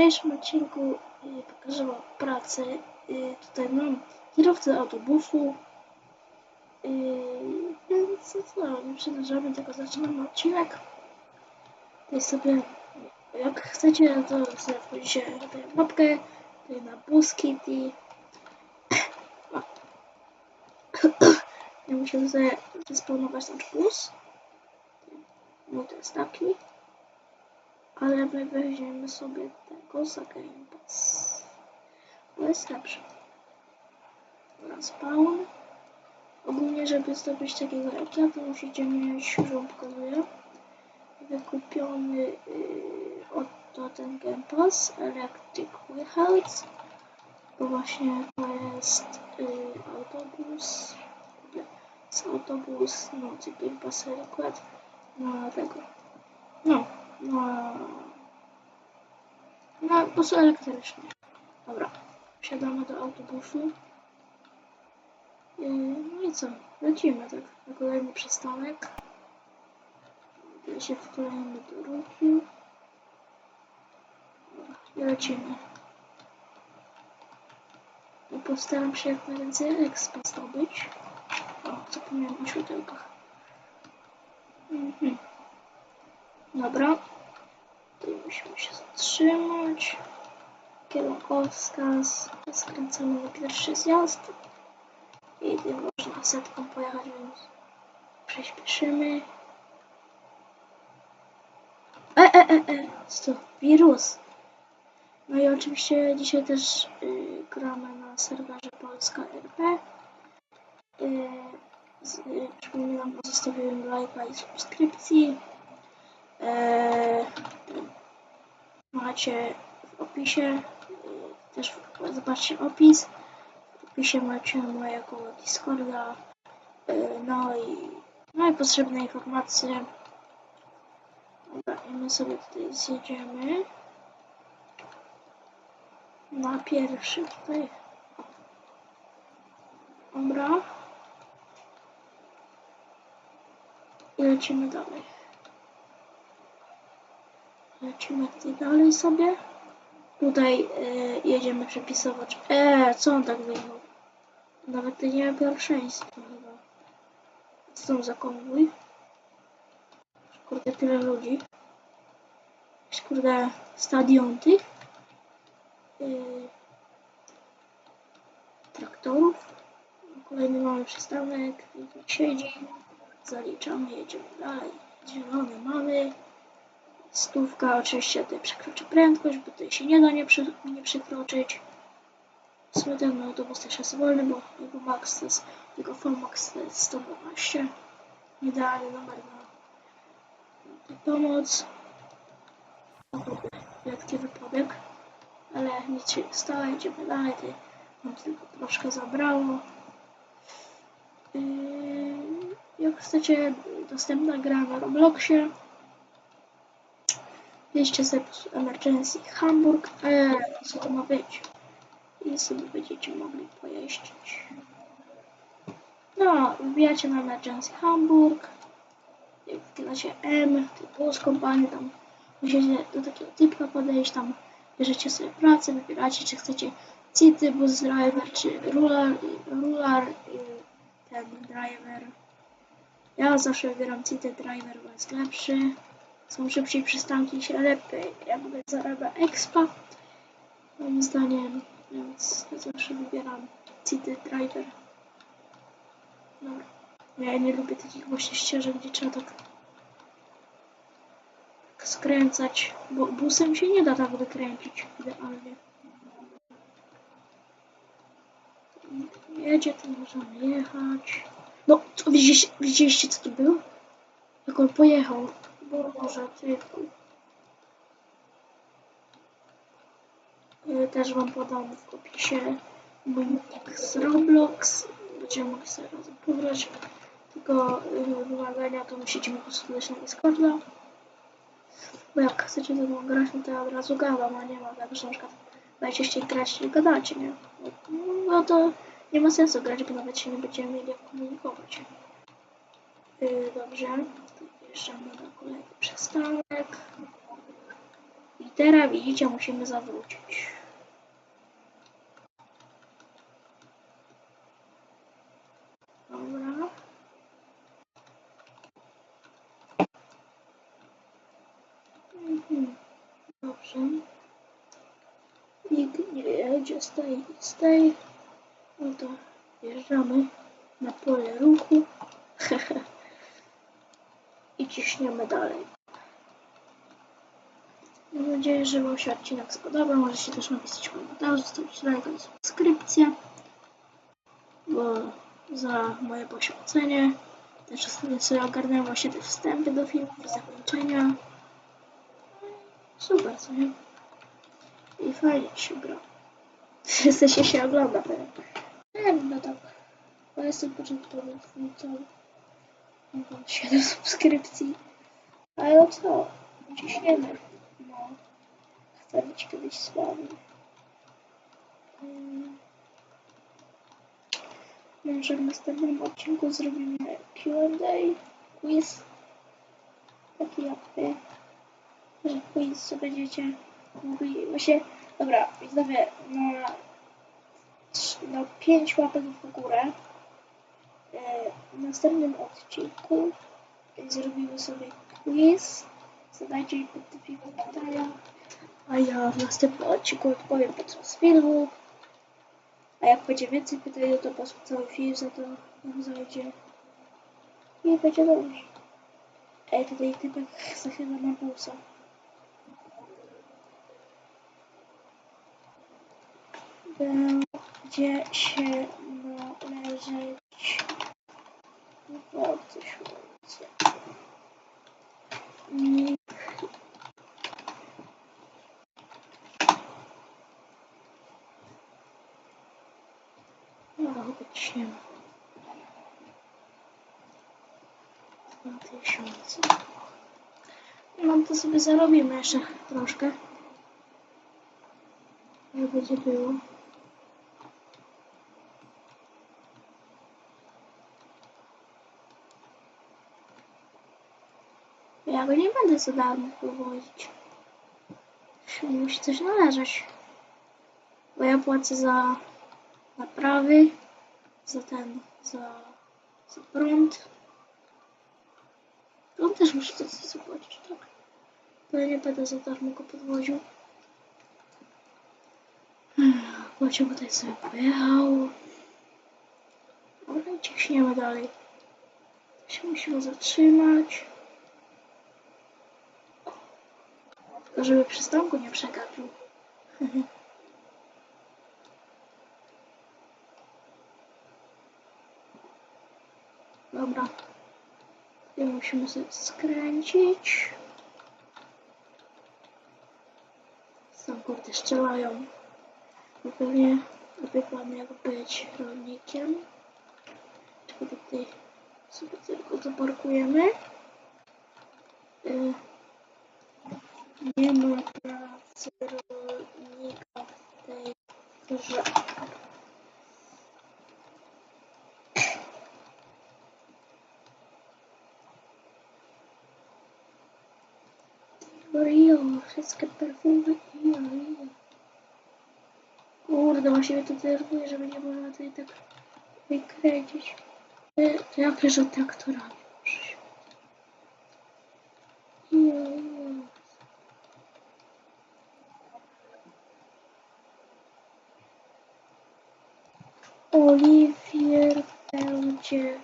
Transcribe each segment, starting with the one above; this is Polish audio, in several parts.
Dzisiejszym odcinku y, pokażę wam pracę. Y, tutaj mam kierowcę autobusu. Y, więc co, nie przedłużamy, tylko zaczynamy odcinek. Tutaj sobie, jak chcecie, to sobie wchodzicie tutaj w mapkę, tutaj na Bus Kitty. O. Ja muszę sobie zespawnować nasz bus. No to jest taki. Ale my weźmiemy sobie tego za Game Pass. Bo jest lepszy. Dobra, spawn. Ogólnie, żeby zdobyć takiego ja, to musicie mieć, już wam pokazuję, wykupiony yy, oto ten Game Pass Electric Wheels. Bo właśnie to jest yy, autobus. Z autobus, no, Game Pass Request na tego. No, na... Na busu elektrycznym. Dobra, wsiadamy do autobusu. Yy, No i co? Lecimy tak na kolejny przystanek. Tutaj się wklejamy do ruchu. I lecimy. I postaram się jak najwięcej expa zdobyć. O, zapomniałem o światełkach. Mhm. Dobra. Tutaj musimy się zatrzymać. Kierunkowskaz. Skręcamy na pierwszy zjazd. I tutaj można setką pojechać, więc prześpieszymy. E, e, e, e. Co? Wirus. No i oczywiście dzisiaj też y, gramy na serwerze Polska RP. Y, z, y, przypominam o zostawieniu lajka i subskrypcji. Eee, macie w opisie, y, też zobaczcie opis. W opisie macie mojego Discorda, y, no i, no i potrzebne informacje. I my sobie tutaj zjedziemy na pierwszy tutaj. Dobra. I lecimy dalej. Lecimy dalej sobie. Tutaj y, jedziemy przepisować. Eee, co on tak wyjechał? Nawet to nie ma pierwszeństwa chyba. Co za konwój? Kurde, tyle ludzi. Jakiś kurde stadion tych. Yy, traktorów. Kolejny mamy przystanek. Siedzi. Zaliczamy, jedziemy dalej. Zielony mamy. Stówka oczywiście tutaj przekroczy prędkość, bo tutaj się nie da nie, przy, nie przekroczyć. W sumie ten autobus też jest wolny, bo jego max to jest, jego full max to jest 112. Idealny numer na pomoc. Lekki wypadek, ale nic się nie stało, idziemy dalej. Tutaj nam tylko troszkę zabrało. Yy, jak chcecie, dostępna gra na Robloxie. Po prostu Emergency Hamburg. Eee, co to ma być? I sobie będziecie mogli pojeździć. No, wbijacie na Emergency Hamburg. i Wkladacie M, typu z kompanii, tam musicie do takiego typka podejść, tam bierzecie sobie pracę, wybieracie, czy chcecie City, Bus Driver, czy Rular, Rular i ten Driver. Ja zawsze wybieram City Driver, bo jest lepszy. Są szybciej przystanki i się lepiej jakby zarabia expa. Moim zdaniem, więc ja zawsze wybieram City Driver. Dobra. Ja nie lubię takich właśnie ścieżek, gdzie trzeba tak, tak skręcać, bo busem się nie da tak wykręcić idealnie. Jedzie, to możemy jechać. No, co, widzieliście, widzieliście co to było? Jak on pojechał. Ty. Y, Też wam podam w opisie mój nick z Roblox. Będziemy mogli sobie razem pograć. Tylko y, wymagania to musicie mi po prostu na Discorda. Bo jak chcecie ze mną grać, no to ja od razu gadam, a nie ma tak, że na przykład będziecie grać i gadacie, nie? No to nie ma sensu grać, bo nawet się nie będziemy mieli jak komunikować. Yy, dobrze, wjeżdżamy na kolejny przystanek. teraz widzicie, musimy zawrócić. Dobra. Mhm. Dobrze. Nikt nie jedzie, stoi, stoi. No to wjeżdżamy na pole ruchu. I ciśniemy dalej. Mam nadzieję, że Wam się odcinek spodobał. Możecie też napisać komentarz, zostawić lajka i subskrypcję. Bo za moje poświęcenie też ostatnio sobie ogarnąłem właśnie te wstępy do filmów, zakończenia. Super, co nie? I fajnie się gra. W sensie się ogląda pewnie. Nie wiem, no tak. Bo jestem początkowym twórcą. Mam 7 subskrypcji. Ale no co? Ciśniemy. No. Chcę być kiedyś sławny. Mm. Może w następnym odcinku zrobimy Q&A, quiz. Taki jak wy. Że quiz co będziecie mogli... Właśnie, dobra, widzowie, na, na 5 łapek w górę w następnym odcinku zrobimy sobie quiz. Zadajcie mi pod tym filmem pytania, a ja w następnym odcinku odpowiem podczas filmu. A jak będzie więcej pytań, no to po prostu cały film za to nam zajdzie. I będzie dobrze. Ej, tutaj typek zachyla na busa. Będzie się należeć słońce. Nikt No. Dwa tysiące. No to sobie zarobimy jeszcze troszkę. Jak będzie było. Ja go nie będę za darmo. Mi musi coś należeć. Bo ja płacę za naprawy, za ten, za, za prąd. On też musi coś zapłacić, tak? To ja nie będę za darmo go podwoził. Pociąg tutaj sobie pojechał. Dobra, ciśniemy dalej. Się musimy zatrzymać. Tylko żeby przystanku nie przegapił. Dobra. I musimy skręcić. Są kurde strzelają. Bo pewnie wykładnie jak być rolnikiem. Tylko tutaj sobie tylko zaparkujemy. Y, Nie ma pracy rolnika w tej grze. Rio, wszystkie perfumy Rio, Rio. Kurde, właśnie mnie to denerwuje, że nie można tutaj tak wykręcić. Ty, to jakie że traktorami, proszę się. Rio, Rio. Oliwier będzie,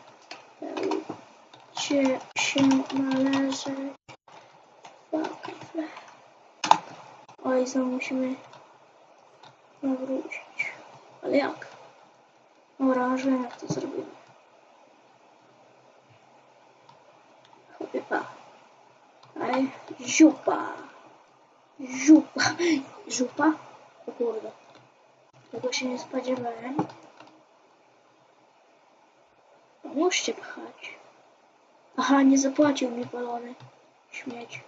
będzie się należeć dwa kafle. Oj, znowu musimy nawrócić. Ale jak? Dobra, wiem jak to zrobimy. Chyba. Aj, ziupa. Ziupa. Żupa? O kurde. Tego się nie spodziewałem. Pomóżcie pchać. Aha, nie zapłacił mi balony. Śmieć.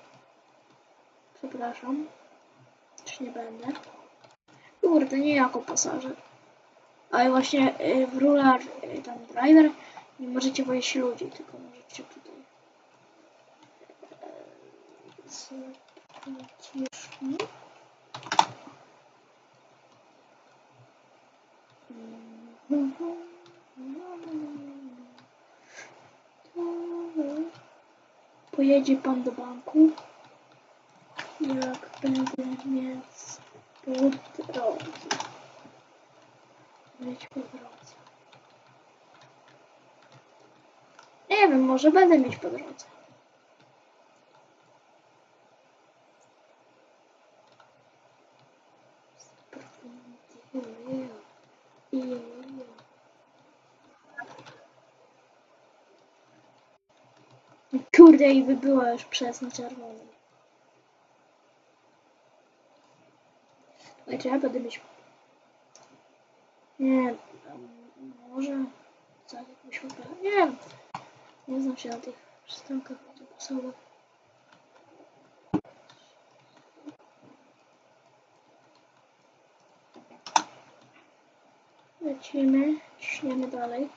Przepraszam. Już nie będę. Kurde, nie jako pasażer. Ale właśnie y, w rular, y, tam driver, nie możecie wozić ludzi, tylko możecie tutaj y, z Cisznie. Pojedzie pan do banku, jak będę mieć po drodze. Mieć po drodze. Nie wiem, może będę mieć po drodze. Kurde, i by była już przez czerwonym. Słuchajcie, ja będę mieć... Nie, może za jakąś opę... Nie. Nie znam się na tych przystankach autobusowych. Lecimy, ciśniemy dalej.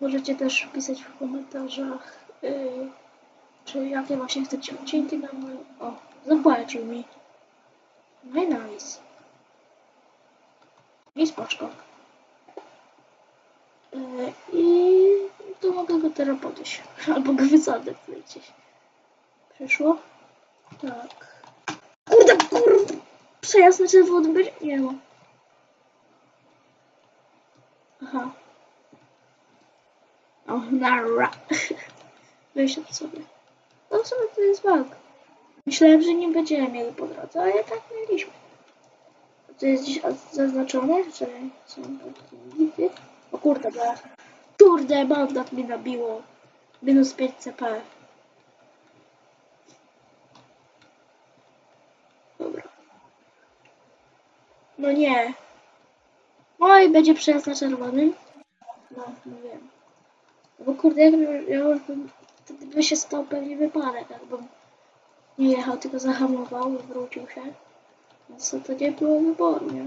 Możecie też pisać w komentarzach, yy, czy jakie właśnie chcecie odcinki na moją... O, zapłacił mi. No nice. I spoczko. Yy, I to mogę go teraz podejść. Albo go wysadzę gdzieś. Przyszło? Tak. Kurde, kurde! Przejazd na czerwonym będzie? Nie ma. Aha. O, nara. Wysiadł sobie. No w sumie to jest bug. Myślałem, że nie będziemy mieli po drodze, ale tak mieliśmy. To jest gdzieś zaznaczone, że są takie O kurde, bo... Kurde, mandat mi nabiło. Minus 5 CP. Dobra. No nie. I będzie przejazd na czerwonym. No, mówiłem. No bo kurde, jak ja już bym... Wtedy by się stał pewnie wypadek, jakbym nie jechał, tylko zahamował i wrócił się. No co to nie było wyboru, nie?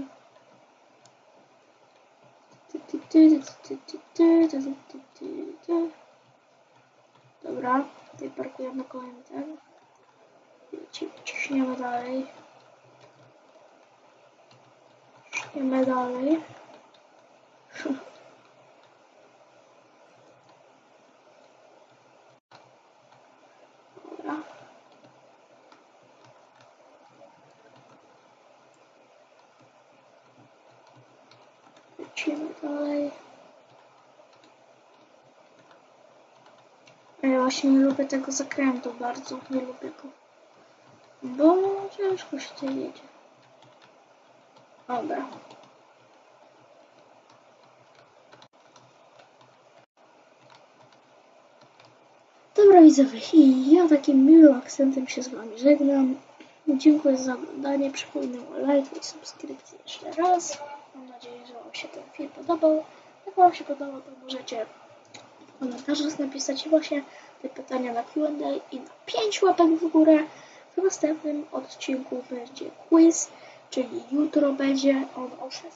Dobra, tutaj parkujemy kolejny ten. Ci- Ciśniemy dalej. Ciśniemy dalej. Dobra. Lecimy dalej. A Ja właśnie nie lubię tego zakrętu bardzo, nie lubię go. Bo ciężko się tutaj jedzie. Dobra. Dobra widzowie, i ja takim miłym akcentem się z wami żegnam. Dziękuję za oglądanie, przypominam o lajku i subskrypcji jeszcze raz. Wam się ten film podobał. Jak wam się podobał, to możecie w komentarzach napisać właśnie te pytania na Q&A i na 5 łapek w górę. W następnym odcinku będzie quiz, czyli jutro będzie on o 16.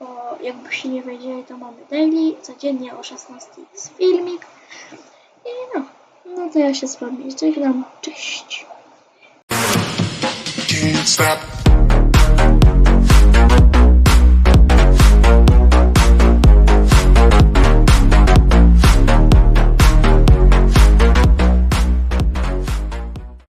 Bo jakbyście nie wiedzieli, to mamy daily, codziennie o 16 jest filmik. I no, no to ja się z wami żegnam. Cześć!